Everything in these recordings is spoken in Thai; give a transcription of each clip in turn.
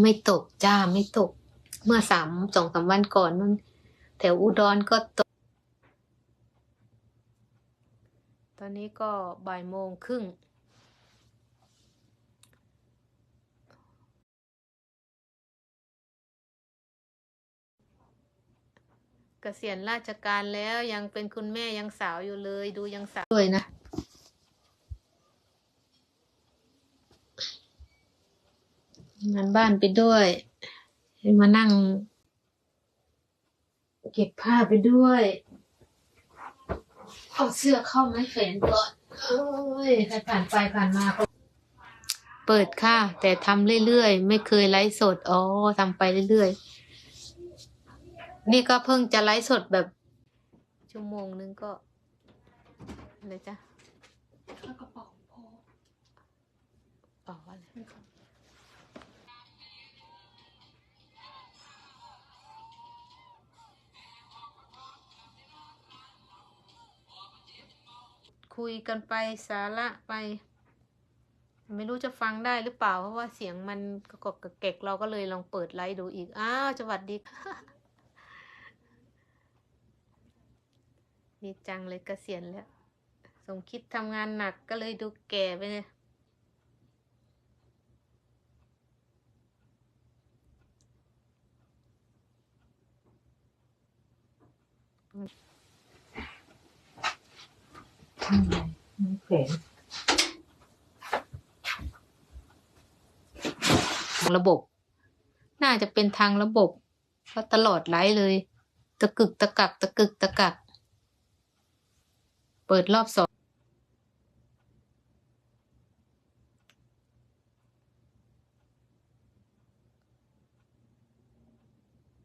ไม่ตกจ้าไม่ตก เมื่อสามสองสามวันก่อนนู่นแถวอุดรก็ตก ตอนนี้ก็บ่ายโมงครึ่งเกษียณราชการแล้วยังเป็นคุณแม่ยังสาวอยู่เลย ดูยังสาวด้วยนะ งาน บ้านไปด้วยมานั่ง เก็บผ้าไปด้วยเอาเสื้อเข้าไม้แขวนก่อนเอ้ยใครผ่านไปผ่านมาก็เปิดค่ะ แต่ทำเรื่อยๆ ไม่เคยไลฟ์สดอ๋อทำไปเรื่อยๆ นี่ก็เพิ่งจะไลฟ์สดแบบชั่วโมงนึงก็อะไรจ๊ะ คุยกันไปสาระไป ไม่รู้จะฟังได้หรือเปล่า เพราะว่าเสียงมันกระกบกระเกกเราก็เลยลองเปิดไลฟ์ดูอีก อ้าวสวัสดีค่ะดีจังเลยเกษียณแล้ว สมคิดทำงานหนักก็เลยดูแก่ไปเลย ไม่แขวนทางระบบ น่าจะเป็นทางระบบเพราะตลอดไลฟ์เลย ตะกึกตะกัก ตะกึกตะกัก เปิดรอบสอง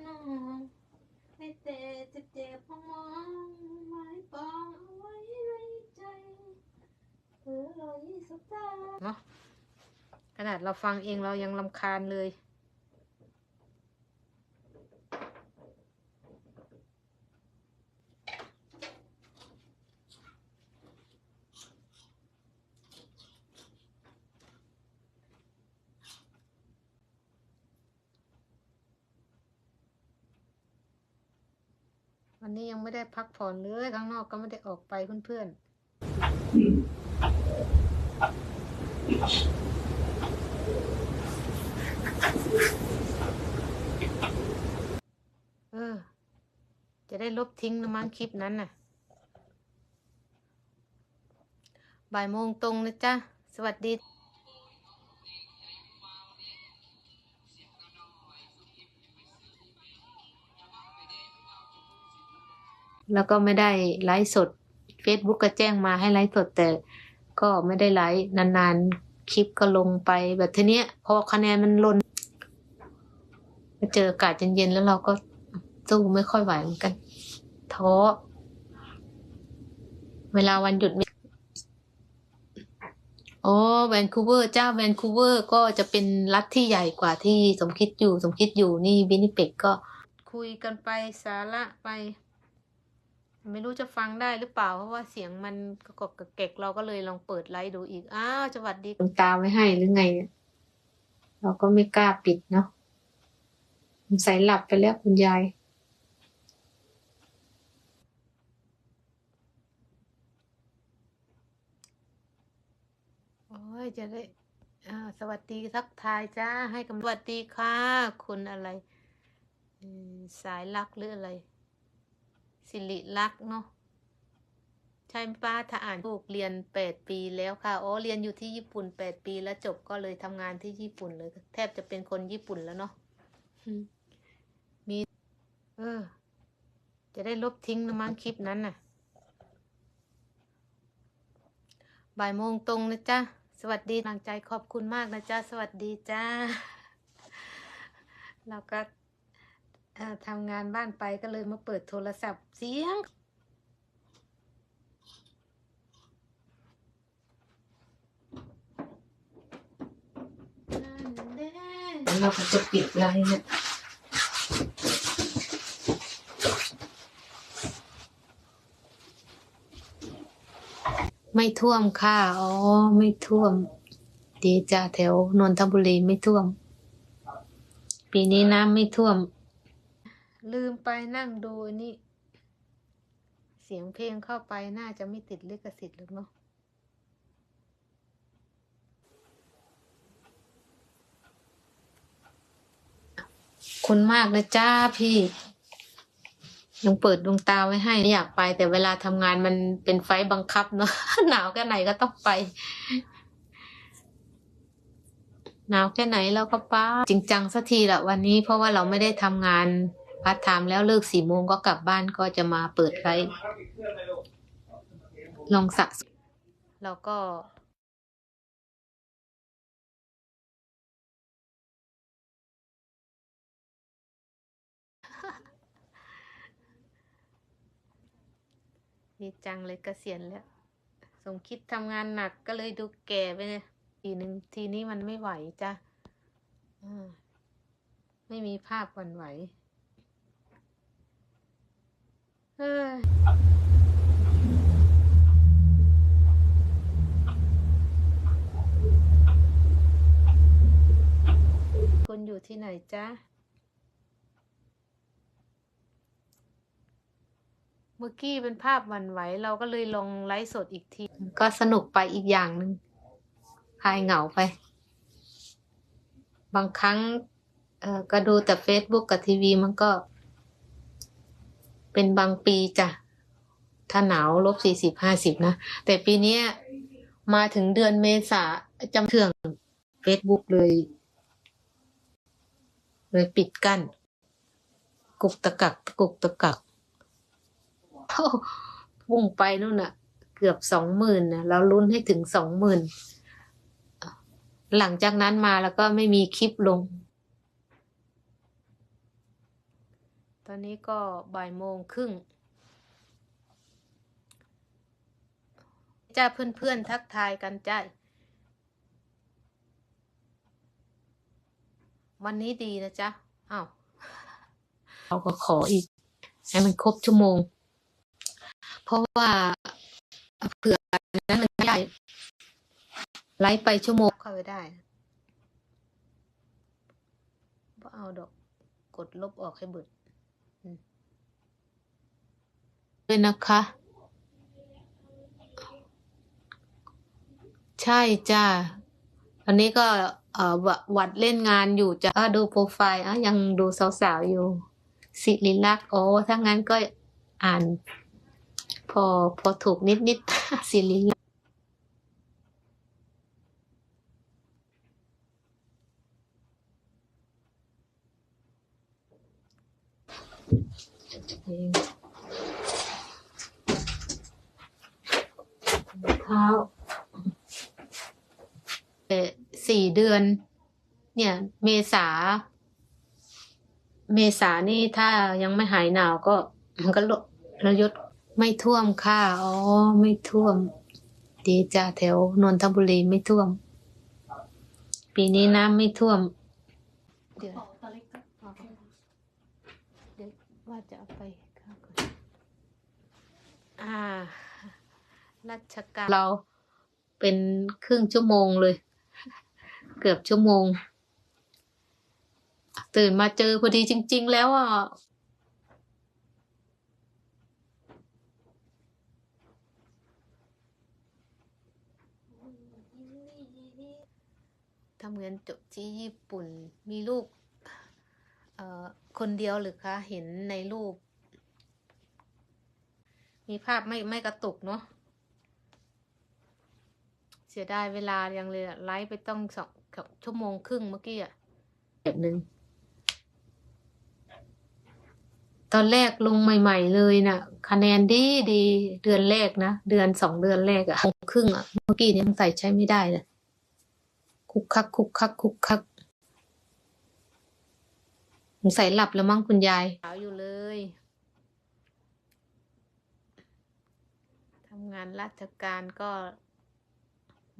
น้องไม่เตะเจ็บเจ็บมองไม้ปองเอาไว้ในใจ เนาะขนาดเราฟังเองเรายังลำคาญเลยวันนี้ยังไม่ได้พักผ่อนเลยข้างนอกก็ไม่ได้ออกไปเพื่อนๆ เออ จะได้ลบทิ้งนะมั้งคลิปนั้นน่ะ บ่ายโมงตรงนะจ๊ะ สวัสดีแล้วก็ไม่ได้ไลฟ์สด Facebook ก็แจ้งมาให้ไลฟ์สดแต่ ก็ไม่ได้ไลฟ์นานๆ คลิปก็ลงไปแบบทีเนี้ยพอคะแนนมันลนมาเจออากาศเย็นๆแล้วเราก็สู้ไม่ค่อยไหวเหมือนกันท้อเวลาวันหยุดโอ้แวนคูเวอร์เจ้าแวนคูเวอร์ก็จะเป็นรัฐที่ใหญ่กว่าที่สมคิดอยู่ สมคิดอยู่นี่วินิเปกก็คุยกันไปสาระไป ไม่รู้จะฟังได้หรือเปล่า เพราะว่าเสียงมันกระกบกระเกกเราก็เลยลองเปิดไลฟ์ดูอีก อ้าวสวัสดีคุณตาไม่ให้หรือไงเนี่ยเราก็ไม่กล้าปิดเนาะใส่หลับไปแล้วคุณยาย โอ้ยจะได้อ่าสวัสดีทักทายจ้า ให้กำลังสวัสดีค่ะ คุณอะไรอืมสายลักหรืออะไร สิริลักษ์เนาะใช่ไหมป้าถ้าอ่านถูกเรียนแปดปีแล้วค่ะอ๋อเรียนอยู่ที่ญี่ปุ่นแปดปีแล้วจบก็เลยทำงานที่ญี่ปุ่นเลย แทบจะเป็นคนญี่ปุ่นแล้วเนาะมี เออ จะได้ลบทิ้งนะมั้งคลิปนั้นน่ะบ่ายโมงตรงนะจ๊ะ สวัสดีกำลังใจขอบคุณมากนะจ๊ะ สวัสดีจ้า เราก็ ทำงานบ้านไปก็เลยมาเปิดโทรศัพท์เสียง เราก็จะปิดไลน์เนี่ยไม่ท่วมค่ะ อ๋อ ไม่ท่วม ดีจ้าแถวนนทบุรีไม่ท่วม ปีนี้น้ำไม่ท่วม ลืมไปนั่งดูนี่ เสียงเพลงเข้าไปน่าจะไม่ติดลิขสิทธิ์หรือเนาะคุณมากนะจ้าพี่ ยังเปิดดวงตาไว้ให้ไม่อยากไป แต่เวลาทำงานมันเป็นไฟบังคับเนาะหนาวแค่ไหนก็ต้องไปหนาวแค่ไหนเราก็ป้าจริงจังสักทีละวันนี้เพราะว่าเราไม่ได้ทำงาน พาร์ทไทม์แล้วเลิกสี่โมงก็กลับบ้านก็จะมาเปิดไลฟ์ลองสะสแล้วก็ดีจังเลยเกษียณแล้ว สมคิดทำงานหนักก็เลยดูแก่ไปเลยทีหนึ่งทีนี้มันไม่ไหวจ้ะไม่มีภาพวันไหว เฮ้ยคุณอยู่ที่ไหนจ๊ะ เมื่อกี้เป็นภาพวันไหว เราก็เลยลงไลฟ์สดอีกที ก็สนุกไปอีกอย่างหนึ่งคลายเหงาไป บางครั้ง เออก็ดูแต่ Facebook กับทีวีมันก็ เป็นบางปีจ้ะ ถ้าหนาวลบสี่สิบห้าสิบนะ แต่ปีนี้มาถึงเดือนเมษาจำเถื่อง Facebook เลย เลยปิดกั้น กุกตะกัก กุกตะกักโอ้พุ่งไปนู่นน่ะ เกือบสองหมื่นนะเราลุ้นให้ถึงสองหมื่นหลังจากนั้นมาแล้วก็ไม่มีคลิปลง ต อนนี้ก็บ่ายโมงครึ่งจ้าเพื่อนๆทักทายกันจ้าวันนี้ดีนะจ๊ะอ้าวเราก็ขออีก ให้มันครบชั่วโมง เพราะว่าเผื่อนั้นมันไม่ได้ไลฟ์ไปชั่วโมงเข้าไปได้บ่เอาดอกกดลบออกให้เบิดอืม ด้วยนะคะ ใช่จ้าตอนนี้ก็วัดเล่นงานอยู่จะดูโปรไฟล์ยังดูสาวๆอยู่ สิริลักษ์โอ้ถ้างั้นก็อ่าน พอพอถูกนิดนิดๆสิริลักษ เท้าเอ่อสี่เดือน เนี่ย เมษา เมษานี่ถ้ายังไม่หายหนาวก็ มันก็ลดระยศไม่ท่วมค่ะ อ๋อ ไม่ท่วม ดีจ้าแถวนนทบุรีไม่ท่วม ปีนี้น้ำไม่ท่วม เดี๋ยวเป๋าตะเล็กก็เดี๋ยวว่าจะเอาไปข้าวก่อนอ่า ราชการเราเป็นครึ่งชั่วโมงเลย เกือบชั่วโมง ตื่นมาเจอพอดีจริง ๆ แล้วอะทำงานจบที่ญี่ปุ่นมีลูกเอ่อคนเดียวหรือคะ เห็นในรูป มีภาพไม่ไม่กระตุกเนาะ เสียดายเวลายังเลยอะไลฟ์ไปต้องสองชั่วโมงครึ่งเมื่อกี้อะแบบหนึ่งตอนแรกลงใหม่ ๆ เลยน่ะ คะแนนดีดีเดือนแรกนะเดือนสองเดือนแรกอะชั่วโมงครึ่งอะเมื่อกี้เนี่ยมันใส่ใช้ไม่ได้เลยคุกคัก คุกคัก คุกคักสงสัยหลับแล้วมั้งคุณยายสาวอยู่เลยทำงานราชการก็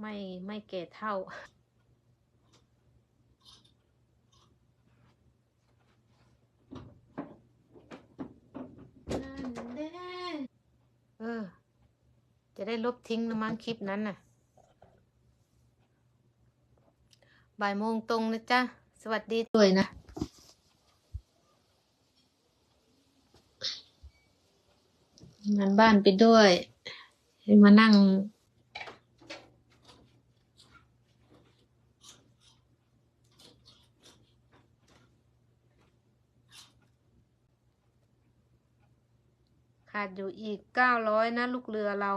ไม่ไม่เก่เท่า เออ จะได้ลบทิ้งนะมั้งคลิปนั้นน่ะ บ่ายโมงตรงนะจ๊ะ สวัสดีด้วยนะงานบ้านไปด้วยให้มานั่ง ดอยู่อีกเก้าร้อยนะลูกเรือเรา